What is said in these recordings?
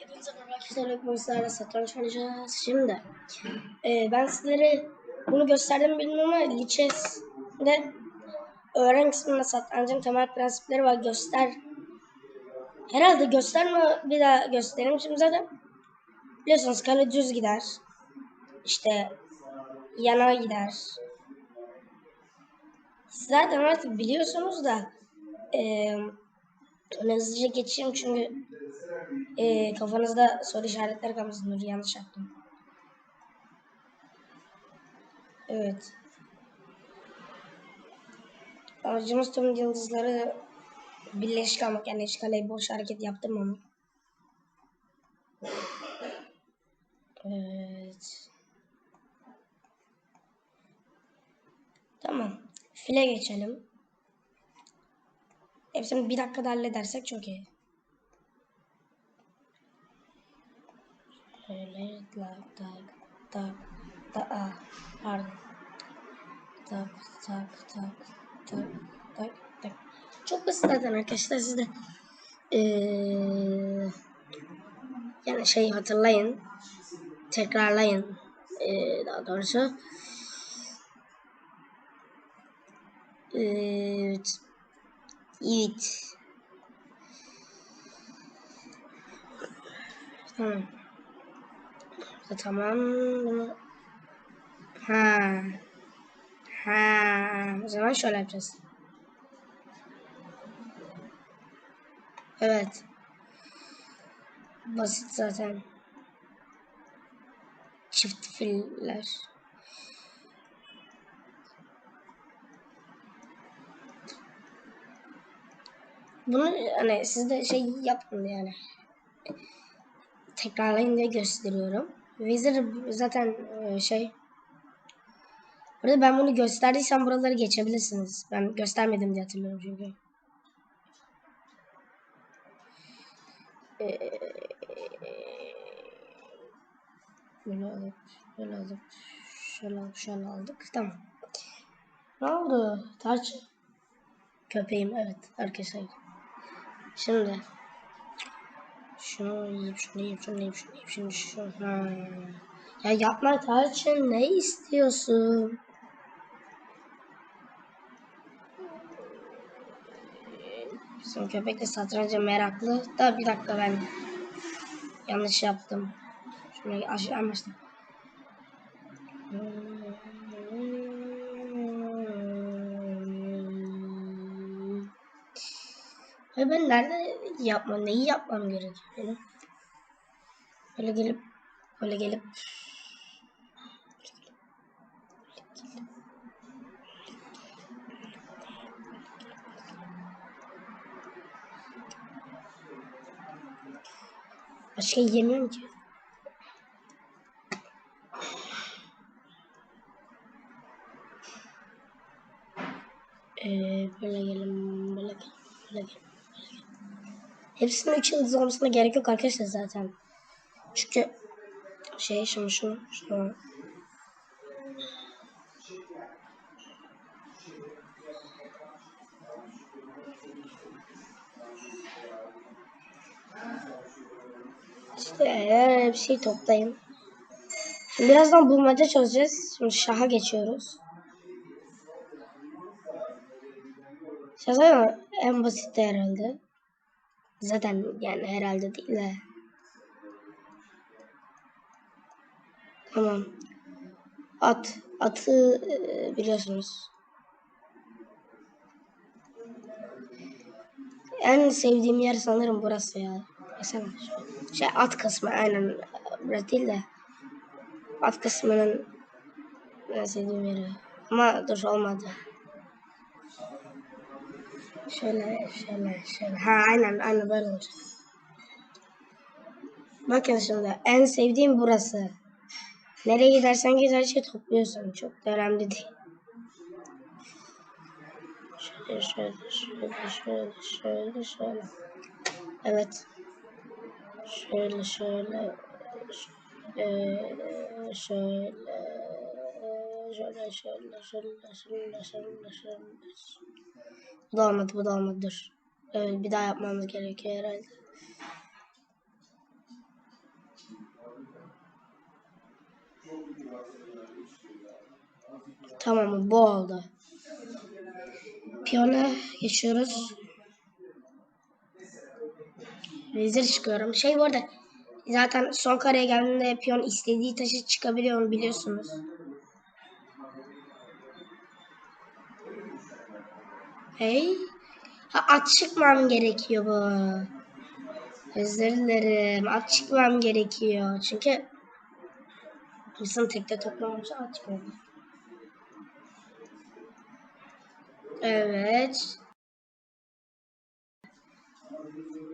Hepinize merhaba arkadaşlar. Bugün sizlerle satranç oynayacağız. Şimdi e, ben sizlere bunu gösterdim bilmiyorum ama Lichess'de öğren kısmında satrancın temel prensipleri var. Göster. Herhalde gösterme bir daha göstereyim. Şimdi zaten biliyorsunuz kale düz gider. İşte yana gider. Zaten artık biliyorsunuz da e, ben hızlıca geçeyim çünkü e, kafanızda soru işaretleri kalmasın. Dur yanlış yaptım. Evet. Amacımız tüm yıldızları birleşik almak. Yani hiç kaleyi boş hareket yaptırmamak. Evet. Tamam. File geçelim. Hepsini bir dakikada halledersek çok iyi. Şöyle tak tak tak tak pardon. Tak tak tak tak tak tak. Çok basit zaten arkadaşlar siz de ee, yani şey hatırlayın tekrarlayın ee, daha doğrusu evet evet tamam Tamam. Ha. Ha. O zaman şöyle yapacağız. Evet. Basit zaten. Çift filler. Bunu hani siz de şey yapın yani. Tekrarlayın diye gösteriyorum. Wizard zaten e, şey Burada ben bunu gösterdiysem buraları geçebilirsiniz. Ben göstermedim diye hatırlıyorum çünkü. Ee, böyle alıp, böyle alıp, şöyle alıp, şöyle aldık. Tamam. Ne oldu? Taç. Köpeğim evet arkadaşlar. Şimdi şunu yiyip şunu yiyip şunu yiyip şunu yiyip şimdi şu. Ha. Ya yapma Tarçın ne istiyorsun? Bizim köpek de satranca meraklı. Da bir dakika ben yanlış yaptım. Şunu aşağı başla. Hayır ben nerede yapma, neyi yapmam gerekiyor benim? Böyle gelip, böyle gelip Başka yemiyorum ki. Ee, böyle gelin, böyle gelin, böyle gelin. Hepsinin 3 yıldız olmasına gerek yok arkadaşlar zaten. Çünkü şey şimdi şunu şunu İşte bir şey toplayın. Şimdi birazdan bulmaca çözeceğiz. Şimdi şaha geçiyoruz. Şaha en basit herhalde. Zaten yani herhalde değil de. Tamam. At. Atı e, biliyorsunuz. En sevdiğim yer sanırım burası ya. Mesela şey at kısmı aynen burası değil de at kısmının en sevdiğim yeri. Ama dur olmadı. Şöyle şöyle şöyle. Ha aynen aynen böyle olacak. Bakın şimdi en sevdiğim burası. Nereye gidersen git her şeyi topluyorsun. Çok da önemli değil. Şöyle şöyle şöyle şöyle şöyle şöyle. Evet. Şöyle şöyle şöyle şöyle şöyle şöyle şöyle şöyle şöyle şöyle bu da olmadı, bu da olmadı. Dur. Evet, bir daha yapmamız gerekiyor herhalde. Tamam, bu oldu. Piyona geçiyoruz. Vezir çıkıyorum. Şey bu arada zaten son kareye geldiğinde piyon istediği taşı çıkabiliyor biliyorsunuz. Hey. Ha, at çıkmam gerekiyor bu. Özür dilerim. At çıkmam gerekiyor. Çünkü bizim tekte toplamamışı at çıkmıyor. Evet.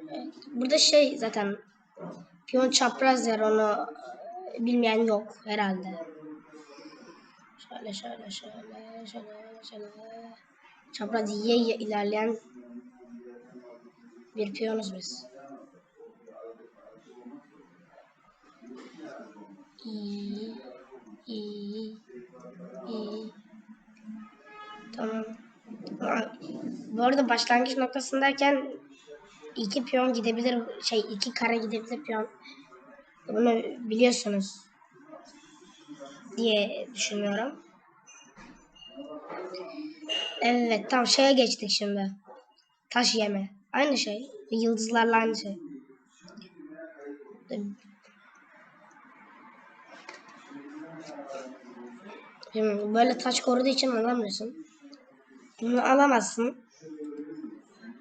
Evet. Burada şey zaten piyon çapraz yer onu bilmeyen yok herhalde. Şöyle şöyle şöyle şöyle şöyle çapraz y ilerleyen bir piyonuz biz. İyi, iyi, iyi. Tamam. Bu arada başlangıç noktasındayken iki piyon gidebilir, şey iki kare gidebilir piyon. Bunu biliyorsunuz diye düşünüyorum. Evet tam şeye geçtik şimdi. Taş yeme. Aynı şey. Yıldızlarla aynı şey. Şimdi böyle taş koruduğu için alamıyorsun. Bunu alamazsın.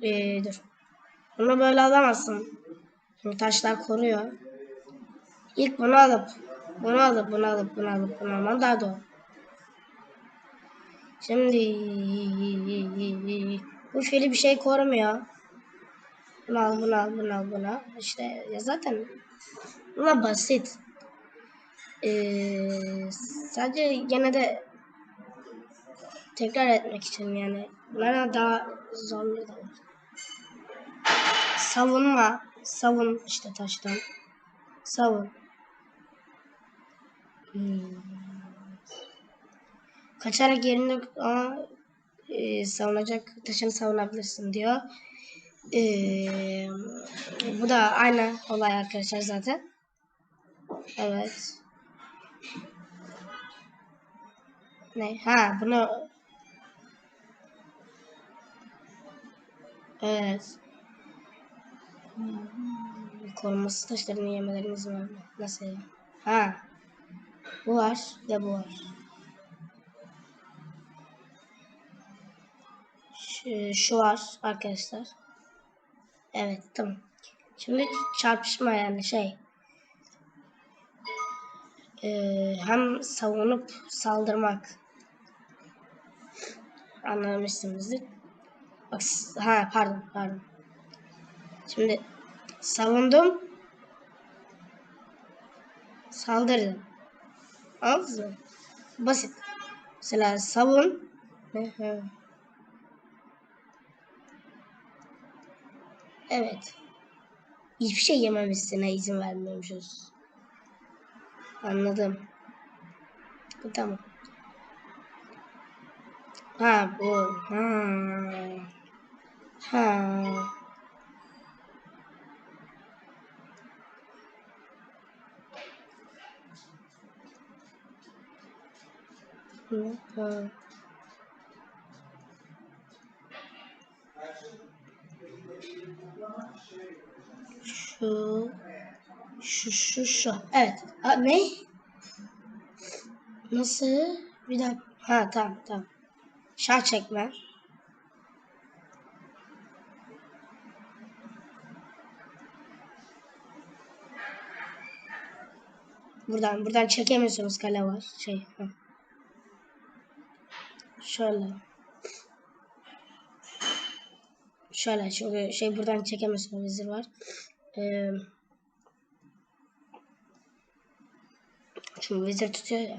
Ee, dur. Bunu böyle alamazsın. Şimdi taşlar koruyor. İlk bunu alıp bunu alıp bunu alıp bunu alıp bunu alman daha doğru. Şimdi bu fili bir şey korumuyor. Bunu al, bunu al, bunu al, bunu al. İşte ya zaten buna basit. Ee, sadece gene de tekrar etmek için yani bunlara daha zorlu da var. Savunma, savun işte taştan. Savun. Hmm. Kaçarak yerinde ama e, savunacak taşını savunabilirsin diyor. E, bu da aynı olay arkadaşlar zaten. Evet. Ne? Ha bunu Evet. Koruması taşlarını yemelerine izin verme. Nasıl? Ha. Bu var. De bu var. Şu, şu var arkadaşlar. Evet tamam. Şimdi çarpışma yani şey. Ee, hem savunup saldırmak. Anlamışsınızdır. Bak, ha pardon pardon. Şimdi savundum. Saldırdım. Anladınız mı? Basit. Mesela savun. Evet. Hiçbir şey yememişsine izin vermiyormuşuz. Anladım. Tamam. Ha bu. Ha. Ha. Hı, hı. Şu şu şu şu. Evet. Ha, ne? Nasıl? Bir dakika. Ha tamam tamam. Şah çekme. Buradan buradan çekemiyorsunuz kale var. Şey. Ha. Şöyle. Şöyle çünkü şey buradan çekemiyorsunuz vezir var. Ee, çünkü vezir tutuyor ya.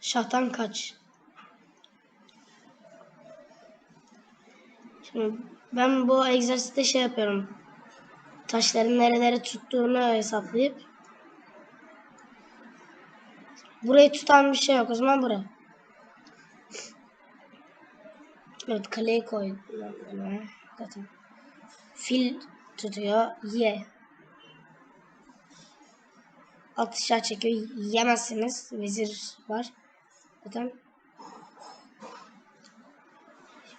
Şahtan kaç. Şimdi ben bu egzersizde şey yapıyorum. Taşların nerelere tuttuğunu hesaplayıp burayı tutan bir şey yok. O zaman buraya. Evet kaleyi koydum. Zaten. Fil tutuyor. Ye. Aşağı çekiyor. Yemezsiniz. Vezir var. Zaten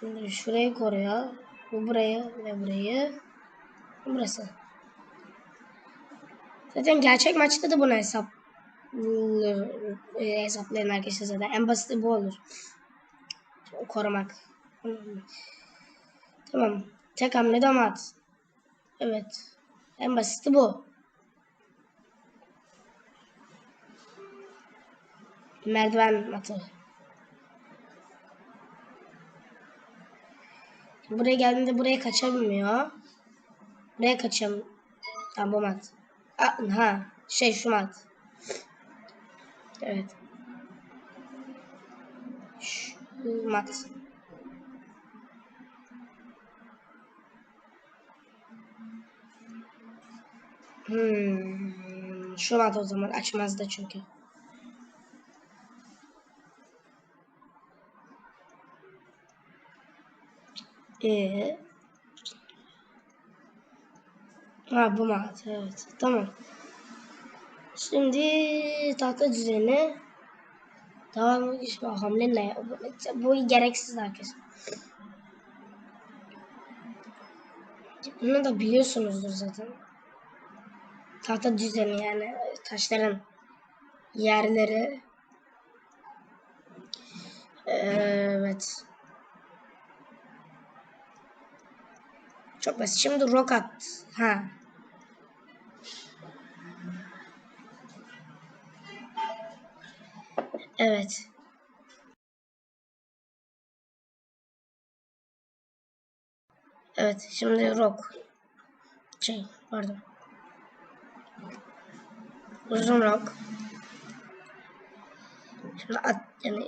Şimdi şurayı koruyor. Bu burayı ve burayı. Burası. Zaten gerçek maçta da bunu hesap e, hesaplayın arkadaşlar zaten. En basiti bu olur. Korumak. Tamam. Tek hamle damat. Evet. En basiti bu. Merdiven matı. Buraya geldiğinde buraya kaçamıyor. Buraya kaçam. Tamam bu mat. Ha şey şu mat. Evet. Şu mat. Hmm. Şu mat o zaman açmaz da çünkü. Ee, ha bu mat evet tamam. Şimdi tahta düzeni tamam işte hamle ne? Bu, gereksiz herkes. Bunu da biliyorsunuzdur zaten. Tahta düzeni yani taşların yerleri. Evet. Çok basit. Şimdi rock at. Ha. Evet. Evet. Şimdi rock. Şey pardon. Uzun rock. Şimdi at yani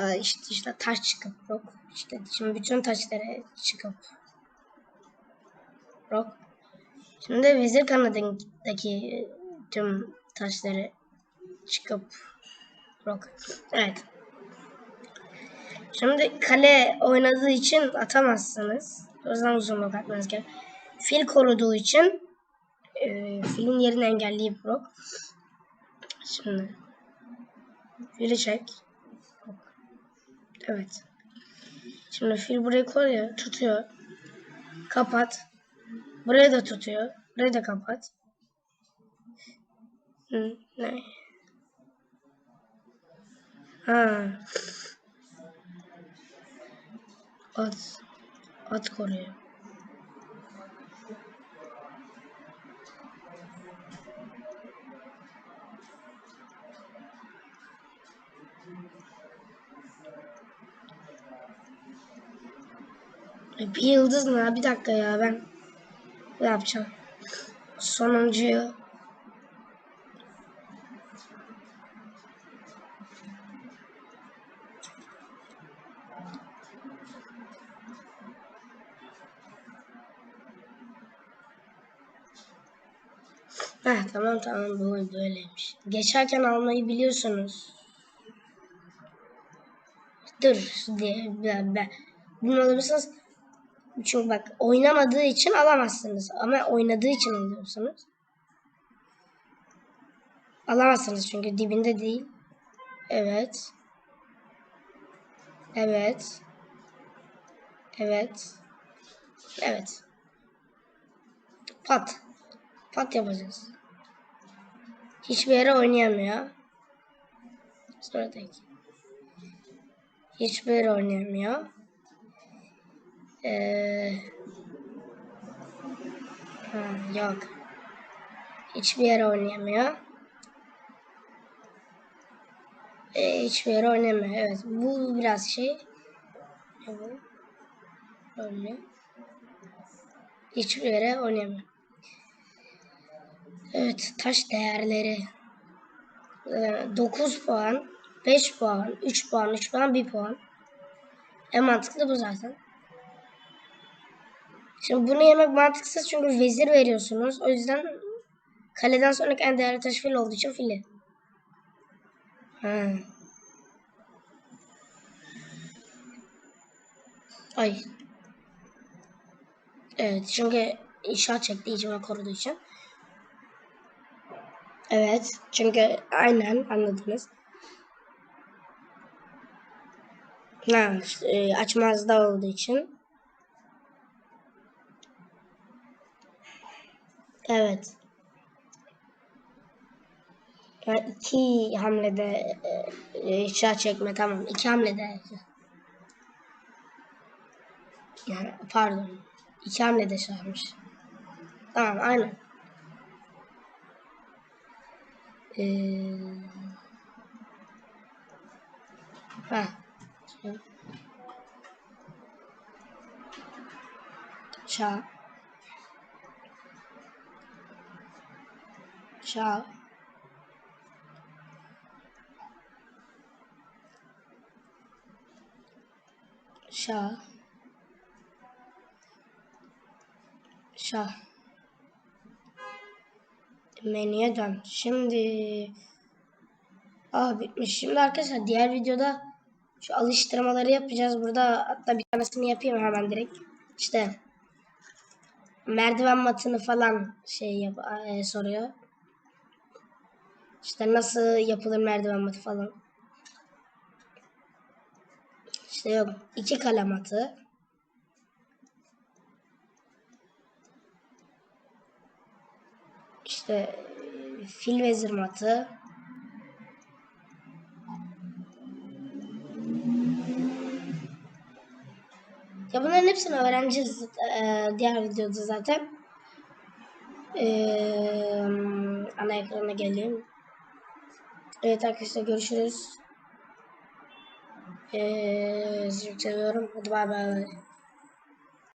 e, işte, işte taş çıkıp rock. İşte şimdi bütün taşları çıkıp rock. Şimdi vezir kanadındaki tüm taşları çıkıp rock. Evet. Şimdi kale oynadığı için atamazsınız. O yüzden uzun rock atmanız gerek. Fil koruduğu için e, filin yerini engelleyip rock. Şimdi fili. Evet. Şimdi fil burayı koruyor, tutuyor. Kapat. Burayı da tutuyor. Burayı da kapat. Hı, ne? Ha. At. At koruyor. Bir yıldız mı? Bir dakika ya ben ne yapacağım? Sonuncuyu Heh, tamam tamam bu böyleymiş. Geçerken almayı biliyorsunuz. Dur diye ben, ben. Bunu alabilirsiniz. Çünkü bak oynamadığı için alamazsınız. Ama oynadığı için alıyorsunuz. Alamazsınız çünkü dibinde değil. Evet. Evet. Evet. Evet. Pat. Pat yapacağız. Hiçbir yere oynayamıyor. Sıradaki. Hiçbir yere oynayamıyor. Ee, ha, yok. Hiçbir yere oynayamıyor. Ee, hiçbir yere oynayamıyor. Evet. Bu biraz şey. Evet. Öyle. Hiçbir yere oynayamıyor. Evet. Taş değerleri. Ee, 9 puan. 5 puan. 3 puan. 3 puan. 1 puan. En mantıklı bu zaten. Şimdi bunu yemek mantıksız çünkü vezir veriyorsunuz. O yüzden kaleden sonraki en değerli taş fil olduğu için fili. Ha. Ay. Evet çünkü inşaat için ve koruduğu için. Evet. Çünkü aynen anladınız. Ha, işte, e, açmazda olduğu için. Evet. Yani iki hamlede e, e, inşaat çekme tamam. iki hamlede. Yani pardon. İki hamlede çarpmış. Tamam aynen. Ee, ha. Ça. Ça. Ça. Şah. Menüye dön. Şimdi Aa bitmiş. Şimdi arkadaşlar diğer videoda şu alıştırmaları yapacağız. Burada hatta bir tanesini yapayım hemen direkt. İşte merdiven matını falan şey yap e, soruyor. İşte nasıl yapılır merdiven matı falan. İşte yok iki kale matı. İşte fil vezir matı. Ya bunların hepsini öğreneceğiz e, diğer videoda zaten. E, ana ekrana geleyim. Evet arkadaşlar görüşürüz. E, sizi seviyorum. Hadi bay bay.